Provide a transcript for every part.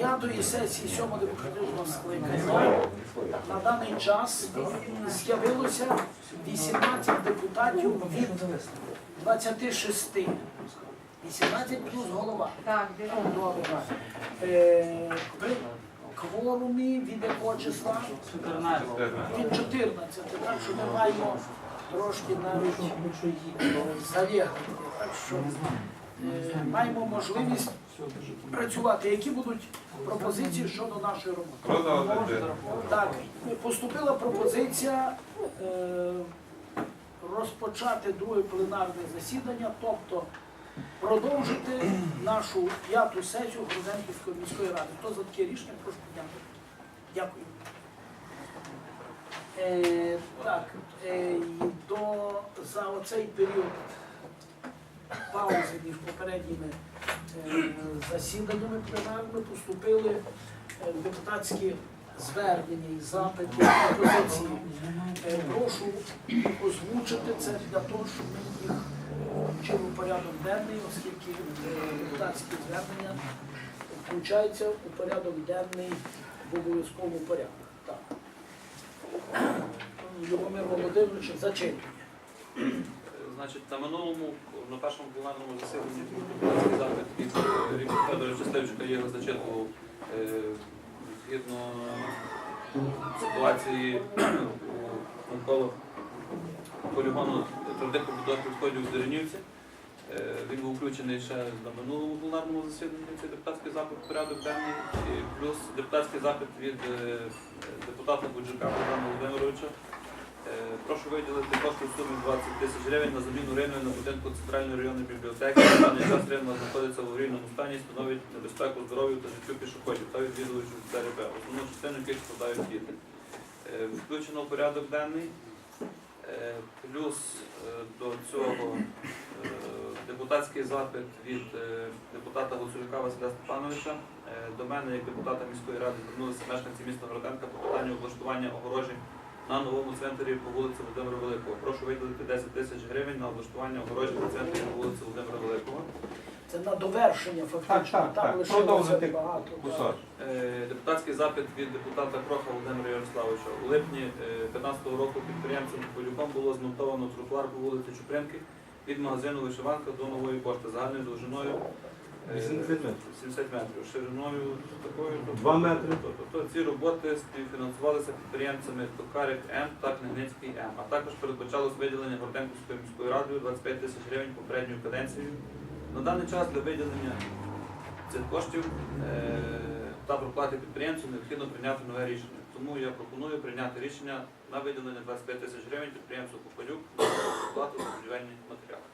п'ятої сесії сьомого демократичного скликання на даний час з'явилося 18 депутатів від 26. 18 плюс голова. Так. Е, При кворумі від якого числа? 14. Від 14. Так що ми маємо трошки навіть заєгнути. Так що е, маємо можливість працювати. Які будуть пропозиції щодо нашої роботи? Продовжити. Так, поступила пропозиція е, розпочати друге пленарне засідання, тобто продовжити нашу п'яту сесію Грузенківської міської ради. Хто за таке рішення, прошу підняти. Дякую. Е, так, е, до, за оцей період паузи між попередніми е, засіданнями пленарними поступили е, депутатські звернення і запити, пропозиції. Е, Прошу озвучити це для того, щоб ми їх включили у порядок денний, оскільки депутатські звернення включаються у порядок денний в обов'язковому порядку. Так. Любомир Володимирович, зачитує. Значить, на минулому, на першому пленарному засіданні депутатський запит від е, Ріка Федоровича Стевчука я його зачитував е, згідно ситуації навколо полігону твердих побутових відходів у Зеленівці. Е, Він був включений ще на минулому пленарному засіданні, цей депутатський запит в порядок денний, плюс депутатський запит від депутата Буджака Богдана Володимировича. Е, Прошу виділити кошти в сумі 20 тисяч гривень на заміну риною на будинку Центральної районної бібліотеки. На даний час ринок знаходиться в аварійному стані, і становить небезпеку здоров'ю та життю пішоходів та відвідувачів ЦРБ, основну частину яких складають діти. Е, Включено порядок денний. Е, Плюс до цього депутатський запит від депутата Гуцулюка Василя Степановича. До мене, як депутата міської ради, звернулися мешканці міста Городенка по питанню облаштування огорожень на новому центрі по вулиці Володимира Великого. Прошу виділити 10 тисяч гривень на облаштування огорожень на центрі по вулиці Володимира Великого. Це на довершення фактично. Так, так, Там так. лишилося Продовжити багато. Кусок. Е, Депутатський запит від депутата Кроха Володимира Ярославовича. У липні 2015 року підприємцем Полюком було змонтовано тротуар по вулиці Чупринки від магазину Вишиванка до нової пошти загальною довжиною е, 80 метрів. 70 метрів, шириною такою. тобто- Два метри. Тобто тобто ці роботи співфінансувалися підприємцями Токарик М та Княгницький М, а також передбачалось виділення Горденківською міською радою 25 тисяч гривень попередньою каденцією. На даний час для виділення цих коштів е, та проплати підприємцю необхідно прийняти нове рішення. Тому я пропоную прийняти рішення на виділення 25 тисяч гривень підприємцю Купалюк на оплату за будівельні матеріали.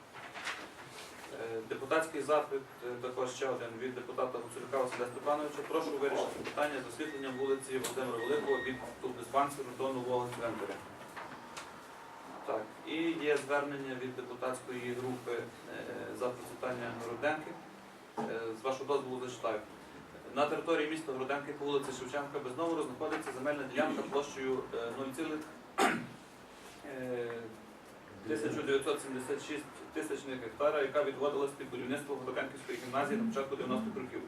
Е, депутатський запит е, також ще один від депутата Гуцулюка Василя Степановича. Прошу вирішити питання з освітленням вулиці Володимира Великого від диспансеру до нового цвинтаря. Так, і є звернення від депутатської групи е, за процвітання Городенки. З вашого дозволу зачитаю. На території міста Городенки по вулиці Шевченка без номеру знаходиться земельна ділянка площею 0,5. 1976 тисячних гектара, яка відводилась під будівництво Годокенківської гімназії на початку 90-х років.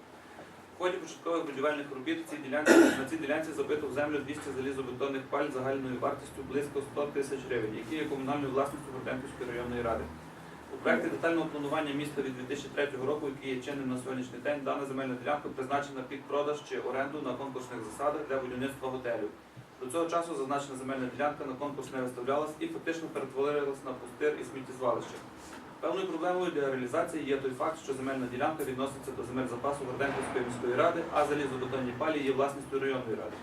В ході початкових будівельних робіт ці ділянці, на цій ділянці забито в землю 200 залізобетонних паль загальною вартістю близько 100 тисяч гривень, які є комунальною власністю Горденківської районної ради. У проєкті детального планування міста від 2003 року, який є чинним на сьогоднішній день, дана земельна ділянка призначена під продаж чи оренду на конкурсних засадах для будівництва готелю. До цього часу зазначена земельна ділянка на конкурс не виставлялась і фактично перетворилась на пустир і сміттєзвалище. Певною проблемою для реалізації є той факт, що земельна ділянка відноситься до земель запасу Горденківської міської ради, а залізобетонні палі є власністю районної ради.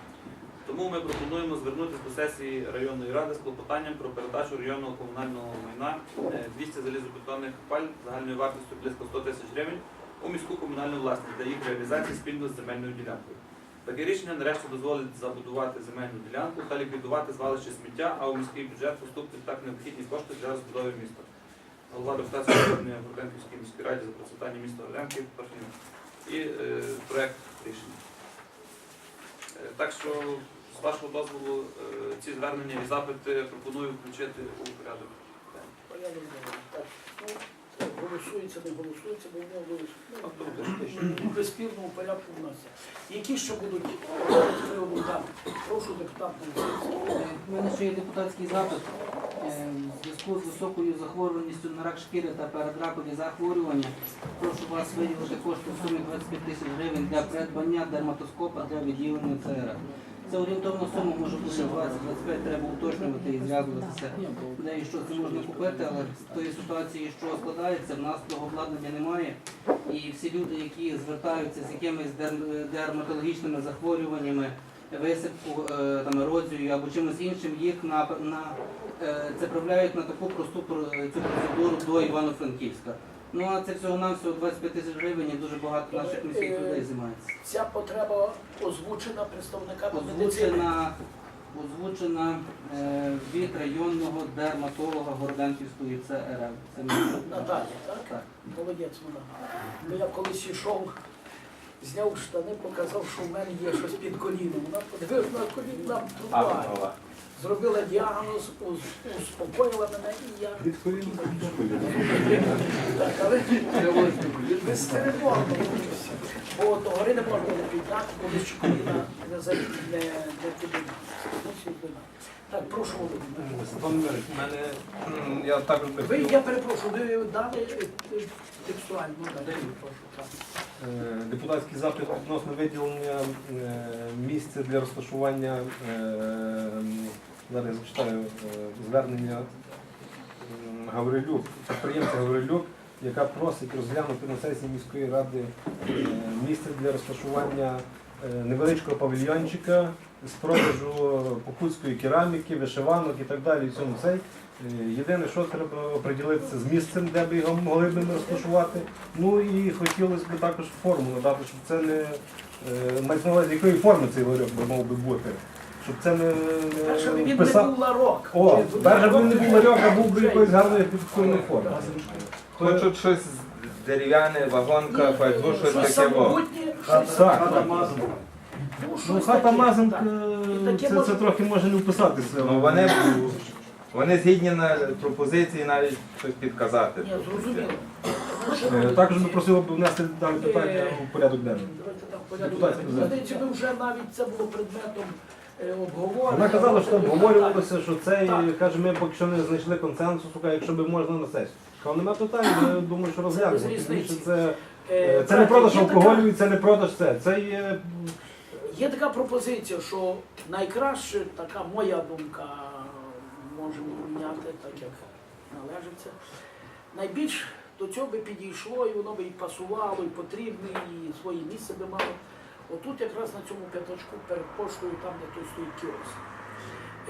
Тому ми пропонуємо звернутися до сесії районної ради з клопотанням про передачу районного комунального майна е, 200 залізобетонних паль загальною вартістю близько 100 тисяч гривень у міську комунальну власність для їх реалізації спільно з земельною ділянкою. Таке рішення нарешті дозволить забудувати земельну ділянку та ліквідувати звалище сміття, а у міський бюджет поступлять так необхідні кошти для розбудови міста. Голова депутатської об'єднання Горденківській міській раді за процвітання міста Горденки Парфінюк. І е, проект рішення. Е, так що, з вашого дозволу, е, ці звернення і запити пропоную включити у порядок. денний. Порядок денний. Так, ну, голосуємо. Голосується, не голосується, бо вони обов'язково ну, безспірному порядку вносять. Які ще будуть приводу дати? Прошу депутата. У мене ще є депутатський запит. Е, В зв'язку з високою захворюваністю на рак шкіри та передракові захворювання прошу вас виділити кошти в сумі 25 тисяч гривень для придбання дерматоскопа для відділення ЦР. Це орієнтовна сума може бути 20-25, треба уточнювати і зв'язуватися, і що це можна купити, але з тої ситуації, що складається, в нас того обладнання немає. І всі люди, які звертаються з якимись дерматологічними захворюваннями, висипку, е, там, ерозією або чимось іншим, їх на, на, е, це правляють на таку просту цю процедуру до Івано-Франківська. Ну а це всього навсього 25 тисяч гривень і дуже багато наших міських людей займається. Ця потреба озвучена представниками медицини. Озвучена, озвучена е, від районного дерматолога Городенківської ЦРЛ. Це місто. Так? Так. Молодець вона. Бо я колись йшов, зняв штани, показав, що в мене є щось під коліном. Вона подивилась на коліно на тротуарі. Зробила діагноз, успокоїла мене і я. Від Так, але без перебору. Бо до гори не можна не підняти, бо без коліна не за- не не підіймати. Ось і вина. Так, прошу Володимир. Мене я також би Ви, я перепрошую, ви дали е, е, текстуально, далі, прошу. е, депутатський запит відносно виділення місця для розташування. Е, Зараз я зачитаю е, звернення Гаврилюк, підприємця Гаврилюк, яка просить розглянути на сесії міської ради е, місце для розташування е, невеличкого павільйончика з продажу покутської кераміки, вишиванок і так далі. Е, Єдине, що треба оприділитися з місцем, де би його могли б розташувати. Ну і хотілося б також форму надати, щоб це не е, мається на увазі, якої форми цей ларьок мав би бути. Щоб це не, Перше він не був ларок. О, Він перше б він не був ларьок, а був би якоїсь гарної архітектурної форми. Хочуть щось дерев'яне, вагонка, файбу, щось щось таке. во. самобутнє, Так, щось- так. Ну, Ну, щось хата таке, Мазанка, так. І таке це, може- це трохи може не вписатися. Ну, вони, вони згідні на пропозиції навіть щось підказати. Ні, зрозуміло. Е, Також би просили б внести дане питання у порядок денний. Давайте там порядок. Депутатський запит. Здається, ви вже навіть це було предметом е, обговорення. Вона казала, що обговорювалося, що це, каже, ми поки що не знайшли консенсусу, каже, якщо б можна на сесію. Кажу, нема питань, я думаю, що розглянемо. без різниці. це, Е, е, це не продаж є така- алкоголю і це не продаж це. Це є Є така пропозиція, що найкраще, така моя думка, можемо міняти так, як належиться. Найбільш до цього би підійшло, і воно би і пасувало, і потрібне, і своє місце би мало. Отут якраз на цьому п'ятачку перед поштою, там, де той стоїть кіоск.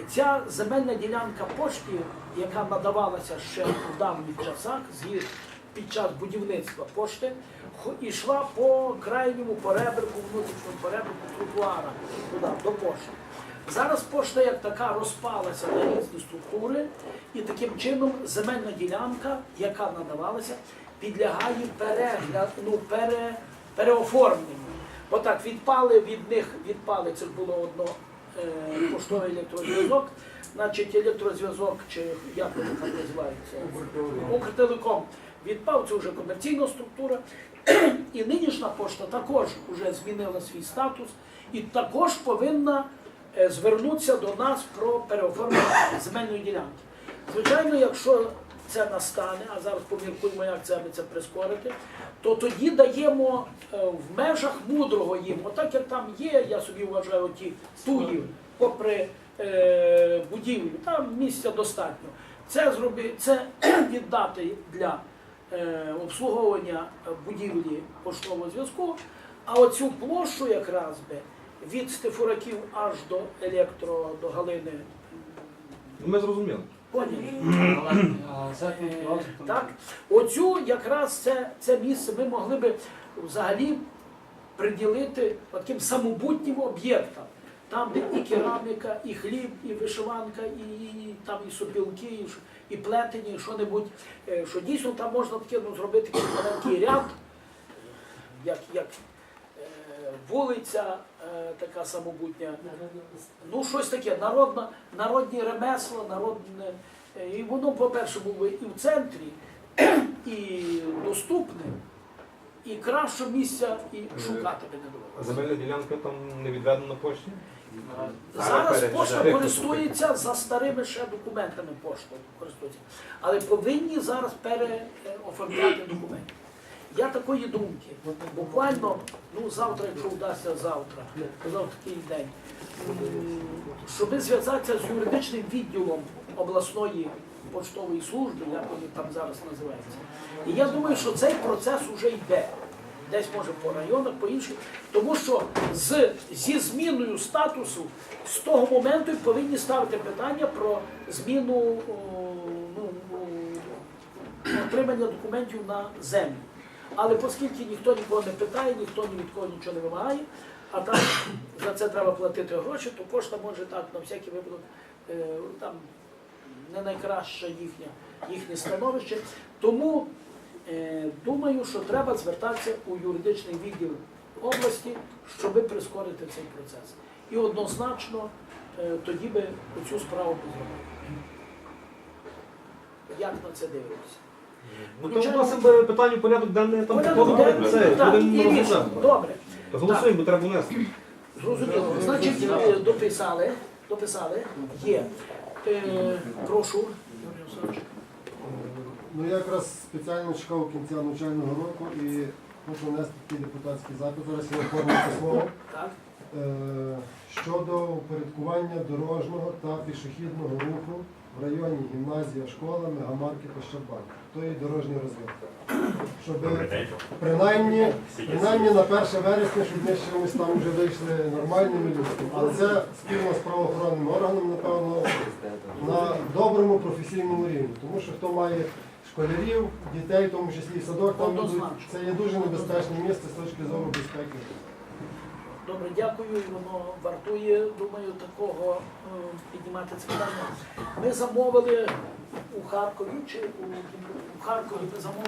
Ця земельна ділянка пошті, яка надавалася ще в давніх часах, під час будівництва пошти, йшла по крайньому поребрику, внутрішньому поребрику тротуара туди, до пошти. Зараз пошта як така розпалася на різні структури, і таким чином земельна ділянка, яка надавалася, підлягає перегляд, ну, пере, переоформленню. Отак відпали від них, відпали, це було одно е, поштовий електрозв'язок, значить електрозв'язок, чи як воно там називається? Укртелеком відпав, це вже комерційна структура. І нинішня пошта також вже змінила свій статус і також повинна е, звернутися до нас про переоформлення земельної ділянки. Звичайно, якщо це настане, а зараз поміркуємо, як це це прискорити, то тоді даємо е, в межах мудрого їм, отак як там є, я собі вважаю, ті туї, попри е, будівлю, там місця достатньо. Це зроби, це віддати для е, обслуговування будівлі поштового зв'язку, а оцю площу якраз би від Стефураків аж до електро, до Галини. Ми зрозуміли. Так, оцю якраз це, це місце ми могли би взагалі приділити таким самобутнім об'єктам. Там, і кераміка, і хліб, і вишиванка, і, і там і сопілки, і, і плетені, і що-небудь, е, що дійсно там можна таке ну, зробити маленький ряд, як, як е, вулиця така самобутня. Ну, щось таке, народна, народні ремесла, народне. е, І воно, по-перше, було і в центрі, і доступне і кращого місця і шукати би не довелося. Земельна ділянка там не відведена пошті? Зараз пошта користується за старими ще документами пошта користується. Але повинні зараз переоформляти документи. Я такої думки, буквально, ну завтра, якщо вдасться завтра, завтра такий день, щоб зв'язатися з юридичним відділом обласної поштової служби, як вони там зараз називаються. І я думаю, що цей процес вже йде. Десь може по районах, по інших, тому що з, зі зміною статусу з того моменту повинні ставити питання про зміну о, ну, о, отримання документів на землю. Але оскільки ніхто нікого не питає, ніхто ні від кого нічого не вимагає, а там за це треба платити гроші, то пошта може так на всякий випадок е, там не найкраще їхнє, їхнє становище. Тому е, думаю, що треба звертатися у юридичний відділ області, щоб прискорити цей процес. І однозначно е, тоді би цю справу зробили. Як на це дивитися? Ну то вносимо питання в порядок денний, там Порядок денний, це, так, будемо рішення. розглядати. Добре, Голосуємо, бо треба внести. зрозуміло. Значить, е, дописали, дописали, є. Е, прошу, Юрій Олександрович. Ну я якраз спеціально чекав кінця навчального року і хочу внести такий депутатський запит. Зараз я оформлю письмо Так, е, щодо упорядкування дорожнього та пішохідного руху в районі гімназія, школа, мегамаркет та Щербанк. То є дорожній розвиток. Щоб принаймні, принаймні на 1 вересня, щоб ми з чимось там вже вийшли нормальними людьми. Але це спільно з правоохоронним органом, напевно, на доброму професійному рівні. Тому що хто має школярів, дітей, в тому числі і садок, там йдуть, це є дуже небезпечне місце з точки зору безпеки. Добре, дякую. Воно вартує, думаю, такого е, піднімати це питання. Ми замовили у Харкові чи у, у Харкові ми замовили